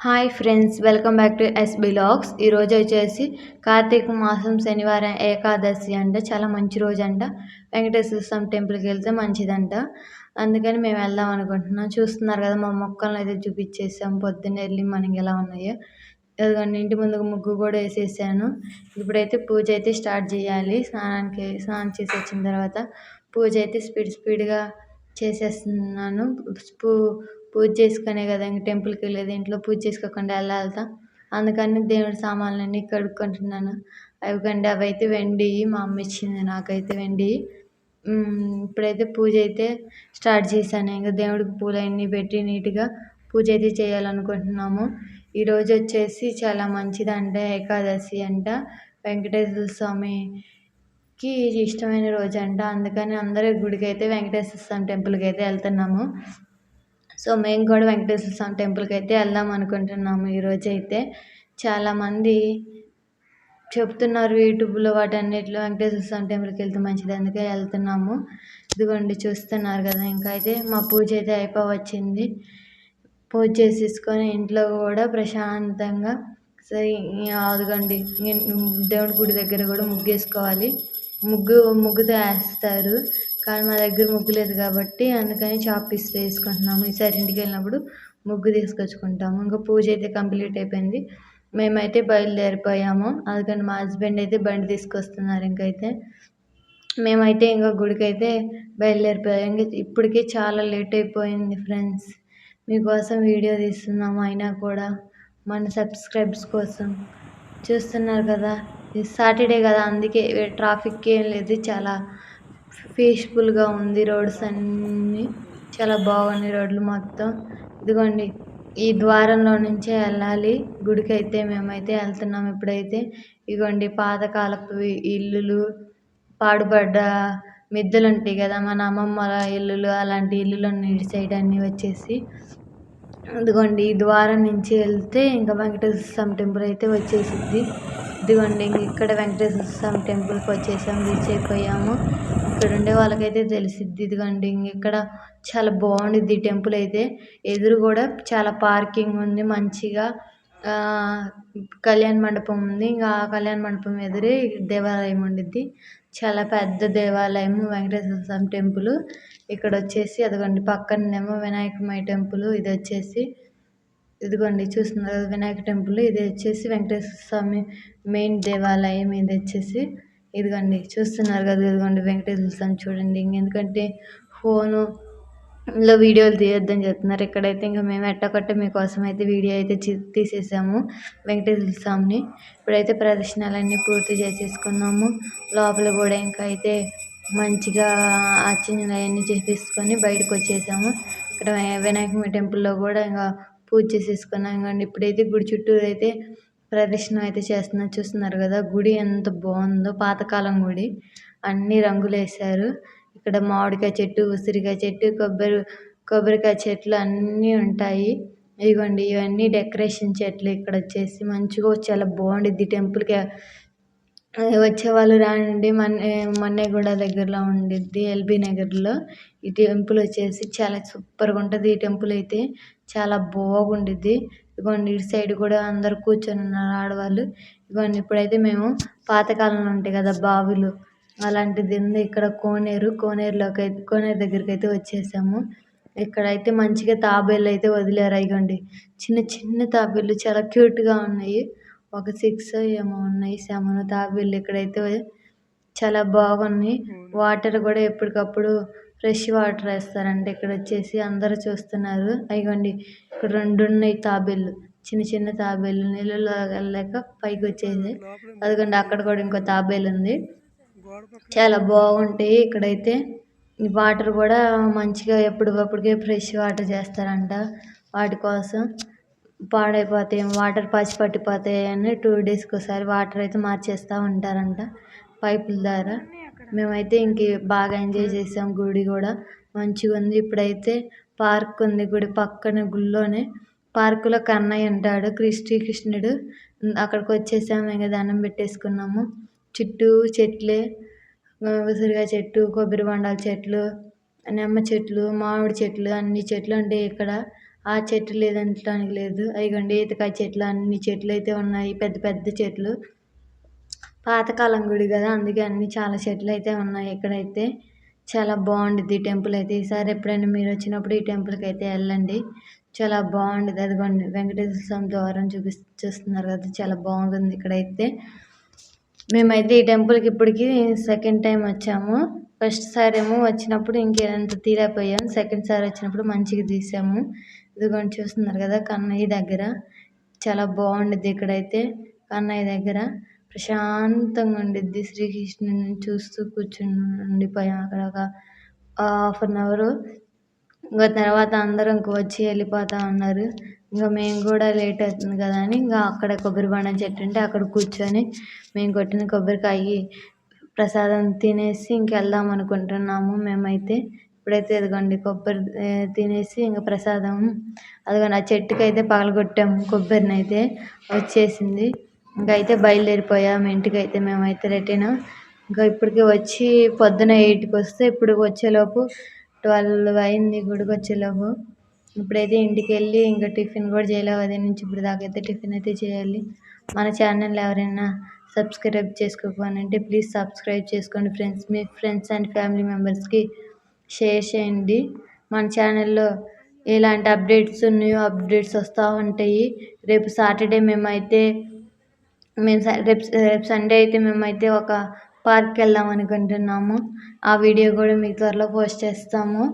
Hi friends welcome back to S blogs ఈరోజు వచ్చేసి కార్తీక మాసం శనివారం ఏకాదశి అంట. చాలా మంచి రోజు అంట. వెంకటేశ్వర స్వామి టెంపుల్కి వెళ్తే మంచిదంట. అందుకని మేము వెళ్దాం అనుకుంటున్నాం. చూస్తున్నారు కదా మా మొక్కలను అయితే చూపించేసాం. పొద్దున్న వెళ్ళి మనకి ఎలా ఉన్నాయో. అదిగోండి ఇంటి ముందు ముగ్గు కూడా వేసేసాను. ఇప్పుడైతే పూజ అయితే స్టార్ట్ చేయాలి. స్నానానికి స్నానం చేసి వచ్చిన తర్వాత పూజ అయితే స్పీడ్ స్పీడ్గా చేసేస్తున్నాను. పూ పూజ చేసుకునే కదా ఇంక టెంపుల్కి వెళ్ళేది ఇంట్లో పూజ చేసుకోకుండా ఎలా వెళ్తాం? అందుకని దేవుడి సామాన్లన్నీ కడుక్కుంటున్నాను. అవి కండి అవి అయితే వెండి మా అమ్మ ఇచ్చింది నాకైతే వెండి. ఇప్పుడైతే పూజ అయితే స్టార్ట్ చేశాను. ఇంకా దేవుడికి పూలు అన్నీ పెట్టి నీట్గా పూజ అయితే చేయాలనుకుంటున్నాము. ఈరోజు వచ్చేసి చాలా మంచిది అంటే ఏకాదశి అంట. వెంకటేశ్వర స్వామికి ఇష్టమైన రోజు అంట అందుకని అందరూ గుడికి అయితే వెంకటేశ్వర స్వామి టెంపుల్కి అయితే వెళ్తున్నాము. సో మేము కూడా వెంకటేశ్వర స్వామి టెంపుల్కి అయితే వెళ్దాం అనుకుంటున్నాము ఈరోజు అయితే. చాలామంది చెప్తున్నారు యూట్యూబ్లో వాటన్నిటిలో వెంకటేశ్వర స్వామి టెంపుల్కి వెళ్తే మంచిది అందుకే వెళ్తున్నాము. ఇదిగోండి చూస్తున్నారు కదా ఇంకా అయితే మా పూజ అయితే అయిపోవచ్చింది. పూజ చేసేసుకొని ఇంట్లో కూడా ప్రశాంతంగా సరే అదిగండి దేవుడి గుడి దగ్గర కూడా ముగ్గు వేసుకోవాలి ముగ్గు ముగ్గుతో వేస్తారు. కానీ మా దగ్గర ముగ్గు లేదు కాబట్టి అందుకని చాక్ పీస్ వేసుకుంటున్నాము. ఈసారి ఇంటికి వెళ్ళినప్పుడు ముగ్గు తీసుకొచ్చుకుంటాము. ఇంకా పూజ అయితే కంప్లీట్ అయిపోయింది. మేమైతే బయలుదేరిపోయాము. అందుకని మా హస్బెండ్ అయితే బండి తీసుకొస్తున్నారు ఇంకైతే. మేమైతే ఇంకా గుడికైతే బయలుదేరిపోయాం. ఇంకా ఇప్పటికే చాలా లేట్ అయిపోయింది ఫ్రెండ్స్. మీకోసం వీడియో తీస్తున్నాము అయినా కూడా. మన సబ్స్క్రైబ్స్ కోసం. చూస్తున్నారు కదా ఇది సాటర్డే కదా అందుకే ట్రాఫిక్ ఏం లేదు చాలా. పీస్ఫుల్గా ఉంది రోడ్స్ అన్నీ. చాలా బాగున్నాయి రోడ్లు మొత్తం. ఇదిగోండి ఈ ద్వారంలో నుంచే వెళ్ళాలి. గుడికి అయితే మేమైతే వెళ్తున్నాం ఇప్పుడైతే. ఇదిగోండి పాతకాలపు ఇల్లులు పాడుబడ్డ మిద్దెలు ఉంటాయి కదా మన అమ్మమ్మల ఇల్లులు అలాంటి ఇల్లులు ఇటు సైడ్ అన్నీ వచ్చేసి. ఇదిగోండి ఈ ద్వారం నుంచి వెళ్తే ఇంకా వెంకటేశ్వర స్వామి టెంపుల్ అయితే వచ్చేసిద్ది. ఇదిగోండి ఇక్కడ వెంకటేశ్వర స్వామి టెంపుల్కి వచ్చేసాము రీచ్ అయిపోయాము. ఇక్కడ ఉండే వాళ్ళకైతే తెలిసిద్ది. ఇదిగోండి ఇక్కడ చాలా బాగుండిద్ది టెంపుల్ అయితే. ఎదురు కూడా చాలా పార్కింగ్ ఉంది మంచిగా కళ్యాణ మండపం ఉంది. ఇంకా ఆ కళ్యాణ మండపం ఎదురే దేవాలయం ఉండిద్ది. చాలా పెద్ద దేవాలయం వెంకటేశ్వర స్వామి టెంపుల్. ఇక్కడ వచ్చేసి అదిగోండి పక్కనేమో వినాయకమై టెంపుల్ ఇది వచ్చేసి ఇదిగోండి చూస్తున్నారు వినాయక టెంపుల్. ఇది వచ్చేసి వెంకటేశ్వర స్వామి మెయిన్ దేవాలయం ఇది వచ్చేసి. ఇదిగోండి చూస్తున్నారు కదా ఇదిగోండి వెంకటేశ్వర స్వామి చూడండి. ఎందుకంటే ఫోను లో వీడియోలు తీయొద్దని చెప్తున్నారు. ఇక్కడైతే ఇంకా మేము ఎట్టకొట్ట మీకోసం అయితే వీడియో అయితే తీసేసాము వెంకటేశ్వర స్వామిని. ఇప్పుడైతే ప్రదర్శనలన్నీ పూర్తి చేసేసుకున్నాము. లోపల కూడా ఇంకా అయితే మంచిగా అర్చనలు అవన్నీ చేపించుకొని బయటకు వచ్చేసాము. ఇక్కడ వినాయక టెంపుల్లో కూడా ఇంకా పూజ చేసేసుకున్నాం. ఇంకండి ఇప్పుడైతే గుడి చుట్టూరు అయితే ప్రదర్శన అయితే చేస్తున్నారు. చూస్తున్నారు కదా గుడి ఎంత బాగుందో పాతకాలం గుడి. అన్ని రంగులు వేశారు. ఇక్కడ మామిడికాయ చెట్టు ఉసిరికాయ చెట్టు కొబ్బరి కొబ్బరికాయ చెట్లు అన్నీ ఉంటాయి. ఇదిగోండి ఇవన్నీ డెకరేషన్ చెట్లు ఇక్కడ వచ్చేసి. మంచిగా చాలా బాగుండిద్ది టెంపుల్కి వచ్చేవాళ్ళు రాండి మన్నే మన్నేగూడ దగ్గరలో ఉండిద్ది ఎల్బీ నగర్లో. ఈ టెంపుల్ వచ్చేసి చాలా సూపర్గా ఉంటుంది ఈ టెంపుల్ అయితే. చాలా బాగుండిద్ది. ఇదిగోండి ఇటు సైడ్ కూడా అందరు కూర్చొని ఉన్నారు ఆడవాళ్ళు. ఇదిగోండి ఇప్పుడైతే మేము పాతకాలంలో ఉంటాయి కదా బావిలు. అలాంటిది ఉంది. ఇక్కడ కోనేరు కోనేరులోకి అయితే కోనేరు దగ్గరికి అయితే వచ్చేసాము. ఇక్కడైతే మంచిగా తాబేళ్ళు అయితే వదిలారు. ఇగోండి చిన్న చిన్న తాబేళ్ళు చాలా క్యూట్గా ఉన్నాయి. ఒక సిక్స్ ఏమో ఉన్నాయి సెవెన్ తాబేళ్ళు ఇక్కడైతే చాలా బాగున్నాయి. వాటర్ కూడా ఎప్పటికప్పుడు ఫ్రెష్ వాటర్ వేస్తారంట. ఇక్కడ వచ్చేసి అందరూ చూస్తున్నారు. అయిగోండి ఇక్కడ రెండు ఉన్నాయి తాబేలు చిన్న చిన్న తాబేలు నీళ్ళలో వెళ్ళలేక పైకి వచ్చేసి. అదిగోండి అక్కడ కూడా ఇంకో తాబేలు ఉంది. చాలా బాగుంటాయి. ఇక్కడైతే వాటర్ కూడా మంచిగా ఎప్పటికప్పుడుకే ఫ్రెష్ వాటర్ చేస్తారంట. వాటి కోసం పాడైపోతాయి వాటర్ పచ్చి పట్టిపోతాయి అని టూ డేస్కి ఒకసారి వాటర్ అయితే మార్చేస్తూ ఉంటారంట పైపుల ద్వారా. మేమైతే ఇంక బాగా ఎంజాయ్ చేసాం గుడి కూడా. మంచిగా ఉంది. ఇప్పుడైతే పార్క్ ఉంది గుడి పక్కన గుళ్ళోనే. పార్కులో కన్నయ్య ఉంటాడు శ్రీకృష్ణుడు అక్కడికి వచ్చేసాము ఇంకా దండం పెట్టేసుకున్నాము. చుట్టూ చెట్లే. ఉసిరికాయ చెట్టు కొబ్బరి బొండాల చెట్లు నిమ్మ చెట్లు మామిడి చెట్లు అన్ని చెట్లు ఉంటాయి ఇక్కడ. ఆ చెట్టు లేదంటానికి లేదు. అదిగోండి ఈతకాయ చెట్లు అన్ని చెట్లు అయితే ఉన్నాయి. పెద్ద పెద్ద చెట్లు. పాతకాలం గుడి కదా అందుకే అన్ని చాలా చెట్లు అయితే ఉన్నాయి ఇక్కడైతే చాలా బాగుండిద్ది ఈ టెంపుల్ అయితే. ఈసారి ఎప్పుడైనా మీరు వచ్చినప్పుడు ఈ టెంపుల్కి అయితే వెళ్ళండి. చాలా బాగుండేది అదిగోండి వెంకటేశ్వర స్వామి ద్వారం చూపి చూస్తున్నారు కదా చాలా బాగుంది ఇక్కడైతే. మేమైతే ఈ టెంపుల్కి ఇప్పటికి సెకండ్ టైం వచ్చాము. ఫస్ట్ సారి ఏమో వచ్చినప్పుడు ఇంకేంత తీరైపోయాం సెకండ్ సారి వచ్చినప్పుడు మంచిగా తీసాము. ఇదిగోండి చూస్తున్నారు కదా కన్నయ్య దగ్గర. చాలా బాగుండిద్ది ఇక్కడైతే కన్నయ్య దగ్గర. ప్రశాంతంగా ఉండిద్ది. శ్రీకృష్ణుని చూస్తూ కూర్చుని ఉండిపోయాం అక్కడ ఒక హాఫ్ అన్ అవర్. ఇంకా తర్వాత అందరూ ఇంక వచ్చి వెళ్ళిపోతా ఉన్నారు. ఇంకా మేము కూడా లేట్ అవుతుంది కదా అని ఇంకా అక్కడ కొబ్బరి బొండం చెట్టు ఉంటే అక్కడ కూర్చొని మేము కొట్టిన కొబ్బరికాయ ప్రసాదం తినేసి ఇంక వెళ్దాం అనుకుంటున్నాము మేమైతే. ఇప్పుడైతే ఇదిగోండి కొబ్బరి తినేసి ఇంకా ప్రసాదం. అదిగోండి ఆ చెట్టుకైతే పగలగొట్టాము కొబ్బరిని అయితే వచ్చేసింది. ఇంకా అయితే బయలుదేరిపోయాము ఇంటికి అయితే మేమైతే రిటర్న్ ఇంకా ఇప్పటికి వచ్చి పొద్దున ఎయిట్కి వస్తే ఇప్పుడు వచ్చేలోపు ట్వెల్వ్ అయింది గుడికి వచ్చేలోపు. ఇప్పుడైతే ఇంటికి వెళ్ళి ఇంకా టిఫిన్ కూడా చేయలేవు అదే నుంచి ఇప్పుడు దాకా అయితే టిఫిన్ అయితే చేయాలి. మన ఛానల్ ఎవరైనా సబ్స్క్రైబ్ చేసుకోకపోనంటే ప్లీజ్ సబ్స్క్రైబ్ చేసుకోండి ఫ్రెండ్స్. మీ ఫ్రెండ్స్ అండ్ ఫ్యామిలీ మెంబర్స్కి షేర్ చేయండి. మన ఛానల్లో ఎలాంటి అప్డేట్స్ న్యూ అప్డేట్స్ వస్తూ ఉంటాయి. రేపు సాటర్డే మేమైతే మేము రేపు రేపు సండే అయితే మేమైతే ఒక పార్క్కి వెళ్దాం అనుకుంటున్నాము. ఆ వీడియో కూడా మీకు త్వరలో పోస్ట్ చేస్తాము.